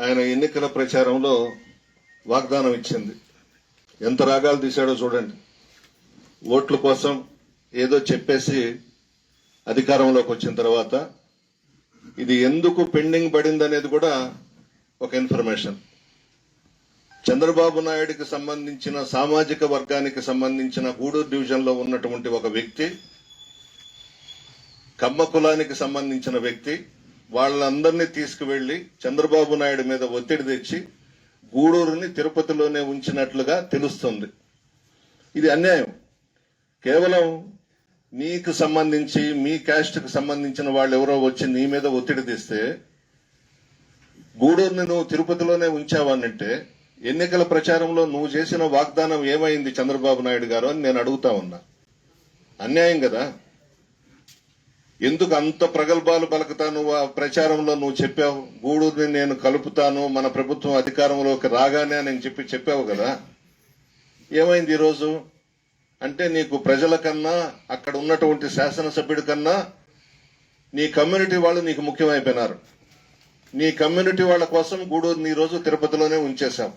ఆయన ఎన్నికల ప్రచారంలో వాగ్దానం ఇచ్చింది. ఎంత రాగాలు తీశాడో చూడండి. ఓట్ల కోసం ఏదో చెప్పేసి అధికారంలోకి వచ్చిన తర్వాత ఇది ఎందుకు పెండింగ్ పడింది అనేది కూడా ఒక ఇన్ఫర్మేషన్. చంద్రబాబు నాయుడికి సంబంధించిన సామాజిక వర్గానికి సంబంధించిన గూడూరు డివిజన్లో ఉన్నటువంటి ఒక వ్యక్తి కమ్మ కులానికి సంబంధించిన వ్యక్తి వాళ్ళందరినీ తీసుకువెళ్ళి చంద్రబాబు నాయుడు మీద ఒత్తిడి తెచ్చి గూడూరుని తిరుపతిలోనే ఉంచినట్లుగా తెలుస్తుంది. ఇది అన్యాయం. కేవలం నీకు సంబంధించి మీ క్యాస్ట్కి సంబంధించిన వాళ్ళు ఎవరో వచ్చి నీ మీద ఒత్తిడి తెస్తే గూడూరుని నువ్వు తిరుపతిలోనే ఉంచావనంటే ఎన్నికల ప్రచారంలో నువ్వు చేసిన వాగ్దానం ఏమైంది చంద్రబాబు నాయుడు గారు అని నేను అడుగుతా ఉన్నా. అన్యాయం కదా? ఎందుకు అంత ప్రగల్భాలు పలుకుతాను? ఆ ప్రచారంలో నువ్వు చెప్పావు గూడూరుని నేను కలుపుతాను మన ప్రభుత్వం అధికారంలోకి రాగానే అని చెప్పి చెప్పావు కదా. ఏమైంది ఈరోజు? అంటే నీకు ప్రజల కన్నా అక్కడ ఉన్నటువంటి శాసనసభ్యుడి కన్నా నీ కమ్యూనిటీ వాళ్ళు నీకు ముఖ్యమైపోయినారు. నీ కమ్యూనిటీ వాళ్ళ కోసం గూడూరుని ఈరోజు రోజు తిరుపతిలోనే ఉంచేశాం.